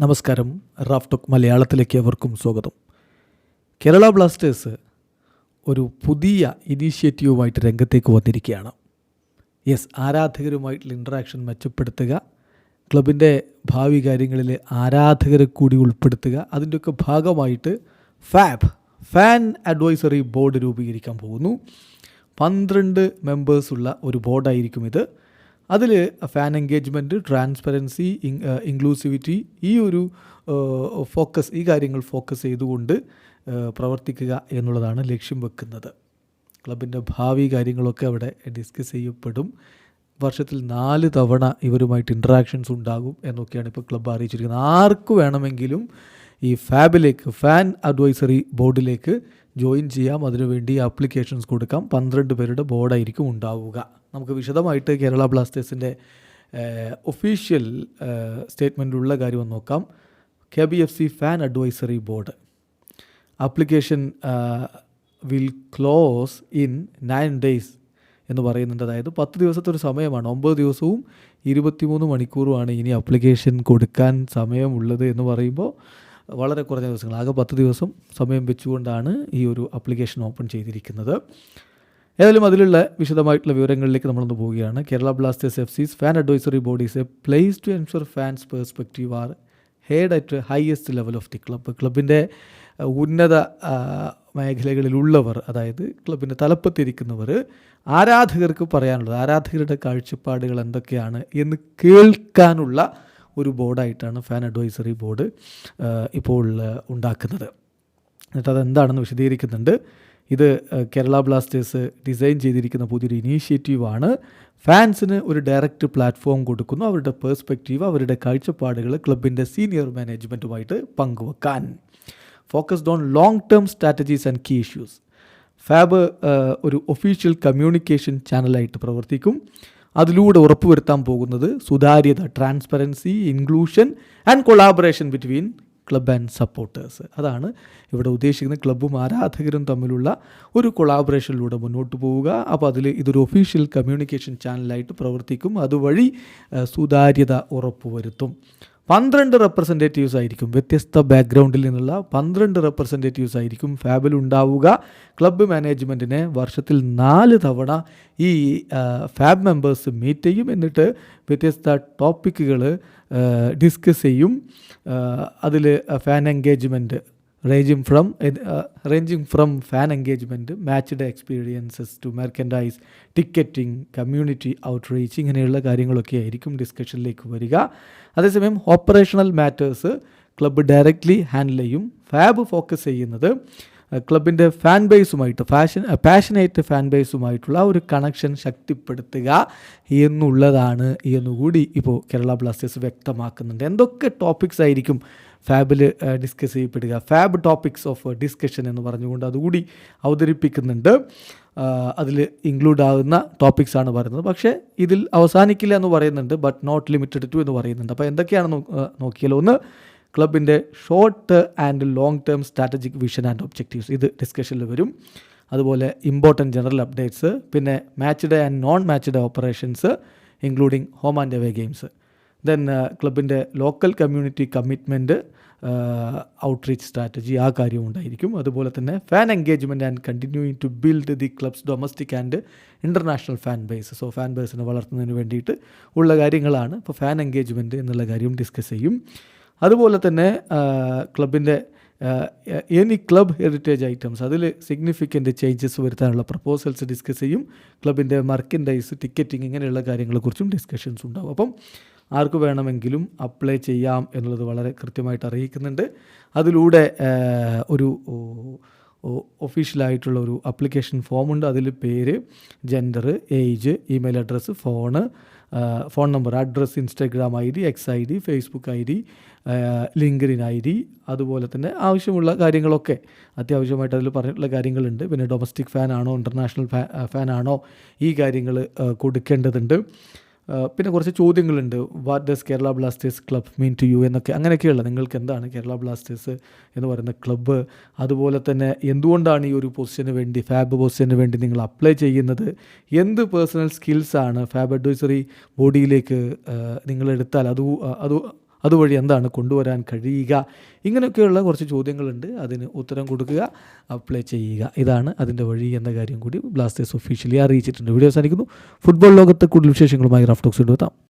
നമസ്കാരം. Raf talk മലയാളത്തിലേക്ക് അവർക്കും സ്വാഗതം. കേരള ബ്ലാസ്റ്റേഴ്സ് ഒരു പുതിയ ഇനീഷ്യേറ്റീവുമായിട്ട് രംഗത്തേക്ക് വന്നിരിക്കുകയാണ്. യെസ് ആരാധകരുമായിട്ടുള്ള ഇൻട്രാക്ഷൻ മെച്ചപ്പെടുത്തുക ക്ലബിന്റെ ഭാവി കാര്യങ്ങളിൽ ആരാധകരെ കൂടി ഉൾപ്പെടുത്തുക അതിന്റെയൊക്കെ ഭാഗമായിട്ട് ഫാബ് ഫാൻ അഡ്വൈസറി ബോർഡ് രൂപീകരിക്കാൻ പോകുന്നു. പന്ത്രണ്ട് മെമ്പേഴ്സുള്ള ഒരു ബോർഡായിരിക്കും ഇത്. അതിൽ ഫാൻ എൻഗേജ്മെന്റ് ട്രാൻസ്പെറൻസി ഇൻക്ലൂസിവിറ്റി ഈ ഒരു ഫോക്കസ് ഈ കാര്യങ്ങൾ ഫോക്കസ് ചെയ്തുകൊണ്ട് പ്രവർത്തിക്കുക എന്നുള്ളതാണ് ലക്ഷ്യം വെക്കുന്നത്. ക്ലബിന്റെ ഭാവി കാര്യങ്ങളൊക്കെ അവിടെ ഡിസ്കസ് ചെയ്യപ്പെടും. വർഷത്തിൽ നാല് തവണ ഇവരുമായിട്ട് ഇൻട്രാക്ഷൻസ് ഉണ്ടാകും എന്നൊക്കെയാണ് ഇപ്പോൾ ക്ലബ്ബ് അറിയിച്ചിരിക്കുന്നത്. ആർക്ക് വേണമെങ്കിലും ഈ ഫാബിലേക്ക് ഫാൻ അഡ്വൈസറി ബോർഡിലേക്ക് ജോയിൻ ചെയ്യാം. അതിനുവേണ്ടി ആപ്ലിക്കേഷൻസ് കൊടുക്കാം. പന്ത്രണ്ട് പേരുടെ ബോർഡായിരിക്കും ഉണ്ടാവുക. നമുക്ക് വിശദമായിട്ട് കേരള ബ്ലാസ്റ്റേഴ്സിന്റെ ഒഫീഷ്യൽ സ്റ്റേറ്റ്മെന്റിലുള്ള കാര്യം ഒന്ന് നോക്കാം. K B F C fan advisory board. Application will close in nine days എന്ന് പറയുന്നുണ്ട്. അതായത് പത്ത് ദിവസത്തെ ഒരു സമയമാണ്. ഒമ്പത് ദിവസവും ഇരുപത്തിമൂന്ന് മണിക്കൂറുമാണ് ഇനി അപ്ലിക്കേഷൻ കൊടുക്കാൻ സമയമുള്ളത് എന്ന് പറയുമ്പോൾ വളരെ കുറഞ്ഞ ദിവസങ്ങൾ. ആകെ പത്ത് ദിവസം സമയം വെച്ചുകൊണ്ടാണ് ഈ ഒരു അപ്ലിക്കേഷൻ ഓപ്പൺ ചെയ്തിരിക്കുന്നത്. ഏതായാലും അതിലുള്ള വിശദമായിട്ടുള്ള വിവരങ്ങളിലേക്ക് നമ്മളൊന്ന് പോവുകയാണ്. Kerala blasters F C's fan advisory bodies a place to ensure fans perspective are heard at highest level of the club ക്ലബിന്റെ ഉന്നത മേഖലകളിലുള്ളവർ അതായത് ക്ലബിന്റെ തലപ്പത്തിരിക്കുന്നവർ ആരാധകർക്ക് പറയാനുള്ളത് ആരാധകരുടെ കാഴ്ചപ്പാടുകൾ എന്തൊക്കെയാണ് എന്ന് കേൾക്കാനുള്ള ഒരു ബോർഡായിട്ടാണ് ഫാൻ അഡ്വൈസറി ബോർഡ് ഇപ്പോൾ ഉണ്ടാക്കുന്നത്. എന്നിട്ട് അതെന്താണെന്ന് വിശദീകരിക്കുന്നുണ്ട്. ഇത് കേരള ബ്ലാസ്റ്റേഴ്സ് ഡിസൈൻ ചെയ്തിരിക്കുന്ന പുതിയൊരു ഇനീഷ്യേറ്റീവാണ് ഫാൻസിന് ഒരു ഡയറക്റ്റ് പ്ലാറ്റ്ഫോം കൊടുക്കുന്നു. അവരുടെ പേഴ്സ്പെക്റ്റീവ് അവരുടെ കാഴ്ചപ്പാടുകൾ ക്ലബിന്റെ സീനിയർ മാനേജ്മെന്റുമായിട്ട് പങ്കുവെക്കാൻ. Focused on long term strategies and key issues FAB ഒരു ഒഫീഷ്യൽ കമ്മ്യൂണിക്കേഷൻ ചാനലായിട്ട് പ്രവർത്തിക്കും. അതിലൂടെ ഉറപ്പുവരുത്താൻ പോകുന്നത് സുതാര്യത transparency inclusion and collaboration between club and supporters. അതാണ് ഇവിടെ ഉദ്ദേശിക്കുന്ന ക്ലബ്ബും ആരാധകരും തമ്മിലുള്ള ഒരു കൊളാബറേഷനിലൂടെ മുന്നോട്ട് പോവുക. അപ്പോൾ അതിൽ ഇതൊരു ഒഫീഷ്യൽ കമ്മ്യൂണിക്കേഷൻ ചാനലായിട്ട് പ്രവർത്തിക്കും. അതുവഴി സുതാര്യത ഉറപ്പുവരുത്തും. പന്ത്രണ്ട് റെപ്രസെന്റേറ്റീവ്സ് ആയിരിക്കും. വ്യത്യസ്ത ബാക്ക്ഗ്രൗണ്ടിൽ നിന്നുള്ള പന്ത്രണ്ട് റെപ്രസെന്റേറ്റീവ്സ് ആയിരിക്കും ഫാബിൽ ഉണ്ടാവുക. ക്ലബ്ബ് മാനേജ്മെന്റിനെ വർഷത്തിൽ നാല് തവണ ഈ ഫാബ് മെമ്പേഴ്സ് മീറ്റ് ചെയ്യും. എന്നിട്ട് വ്യത്യസ്ത ടോപ്പിക്കുകൾ ഡിസ്കസ് ചെയ്യും. അതിൽ fan engagement ranging from ranging from fan match day experiences to merchandise ticketing community outreach ഇങ്ങനെയുള്ള കാര്യങ്ങളൊക്കെ ആയിരിക്കും ഡിസ്കഷനിലേക്ക് വരിക. അതേസമയം operational matters club directly handle ചെയ്യും. ഫാബ് ഫോക്കസ് ചെയ്യുന്നത് ക്ലബിന്റെ ഫാൻ ബേസുമായിട്ട് ഫാഷൻ പാഷനേറ്റ് ഫാൻ ബേസുമായിട്ടുള്ള ഒരു കണക്ഷൻ ശക്തിപ്പെടുത്തുക എന്നുള്ളതാണ് എന്നുകൂടി ഇപ്പോൾ കേരള ബ്ലാസ്റ്റേഴ്സ് വ്യക്തമാക്കുന്നുണ്ട്. എന്തൊക്കെ ടോപ്പിക്സ് ആയിരിക്കും ഫാബിൽ ഡിസ്കസ് ചെയ്യപ്പെടുക. ഫാബ് ടോപ്പിക്സ് ഓഫ് ഡിസ്കഷൻ എന്ന് പറഞ്ഞുകൊണ്ട് അതുകൂടി അവതരിപ്പിക്കുന്നുണ്ട്. അതിൽ ഇൻക്ലൂഡ് ആകുന്ന ടോപ്പിക്സ് ആണ് പറയുന്നത്. പക്ഷേ ഇതിൽ അവസാനിക്കില്ല എന്ന് പറയുന്നുണ്ട് ബട്ട് നോട്ട് ലിമിറ്റഡ് ടു എന്ന് പറയുന്നുണ്ട്. അപ്പോൾ എന്തൊക്കെയാണ് നോക്കിയാലോ? ഒന്ന് ക്ലബിന്റെ short and long term strategic vision and objectives ഇത് ഡിസ്കഷനിൽ വരും. അതുപോലെ ഇമ്പോർട്ടന്റ് ജനറൽ അപ്ഡേറ്റ്സ് പിന്നെ match day and non match day operations including home and away games then ക്ലബിന്റെ local community commitment outreach strategy ആ കാര്യം ഉണ്ടായിരിക്കും. അതുപോലെ തന്നെ fan engagement and continuing to build the clubs domestic and international fan base so fan ബേസിനെ വളർത്തുന്നതിന് വേണ്ടിയിട്ട് ഉള്ള കാര്യങ്ങളാണ്. ഇപ്പോൾ ഫാൻ എൻഗേജ്മെന്റ് എന്നുള്ള കാര്യം ഡിസ്കസ് ചെയ്യും. അതുപോലെ തന്നെ ക്ലബിന്റെ എനി ക്ലബ് ഹെറിറ്റേജ് ഐറ്റംസ് അതിൽ സിഗ്നിഫിക്കന്റ് ചേഞ്ചസ് വരുത്താനുള്ള പ്രപ്പോസൽസ് ഡിസ്കസ് ചെയ്യും. ക്ലബിന്റെ മർക്കൻഡൈസ് ടിക്കറ്റിംഗ് ഇങ്ങനെയുള്ള കാര്യങ്ങളെക്കുറിച്ചും ഡിസ്കഷൻസ് ഉണ്ടാവും. അപ്പം ആർക്ക് വേണമെങ്കിലും അപ്ലൈ ചെയ്യാം എന്നുള്ളത് വളരെ കൃത്യമായിട്ട് അറിയിക്കുന്നുണ്ട്. അതിലൂടെ ഒരു ഒഫീഷ്യലായിട്ടുള്ള ഒരു അപ്ലിക്കേഷൻ ഫോമുണ്ട്. അതിൽ പേര് gender age email address phone phone number address Instagram I D X I D Facebook I D LinkedIn I D അതുപോലെ തന്നെ ആവശ്യമുള്ള കാര്യങ്ങളൊക്കെ. അത്യാവശ്യമായിട്ട് അതിൽ പറഞ്ഞിട്ടുള്ള കാര്യങ്ങളുണ്ട്. പിന്നെ ഡൊമസ്റ്റിക് ഫാൻ ആണോ ഇന്റർനാഷണൽ ഫാൻ ആണോ ഈ കാര്യങ്ങൾ കൊടുക്കേണ്ടതുണ്ട്. പിന്നെ കുറച്ച് ചോദ്യങ്ങളുണ്ട്. What does Kerala blasters club mean to you എന്നൊക്കെ. അങ്ങനെയൊക്കെയുള്ള നിങ്ങൾക്ക് എന്താണ് കേരള ബ്ലാസ്റ്റേഴ്സ് എന്ന് പറയുന്ന ക്ലബ്ബ് അതുപോലെ തന്നെ എന്തുകൊണ്ടാണ് ഈ ഒരു പൊസിഷന് വേണ്ടി ഫാബ് പൊസിഷന് വേണ്ടി നിങ്ങൾ അപ്ലൈ ചെയ്യുന്നത്? എന്ത് പേഴ്സണൽ സ്കിൽസാണ് ഫാബ് അഡ്വൈസറി ബോഡിയിലേക്ക് നിങ്ങൾ എടുത്താൽ? അത് അത് അതുവഴി എന്താണ് കൊണ്ടുവരാൻ കഴിയുക? ഇങ്ങനെയൊക്കെയുള്ള കുറച്ച് ചോദ്യങ്ങളുണ്ട്. അതിന് ഉത്തരം കൊടുക്കുക അപ്ലൈ ചെയ്യുക. ഇതാണ് അതിന്റെ വഴി എന്ന കാര്യം കൂടി ബ്ലാസ്റ്റേഴ്സ് ഒഫീഷ്യലി അറിയിച്ചിട്ടുണ്ട്. വീഡിയോ അവസാനിക്കുന്നു. ഫുട്ബോൾ ലോകത്തെ കൂടുതൽ വിശേഷങ്ങളുമായി റഫ്റ്റോക്സ് കൊണ്ടുവെത്താം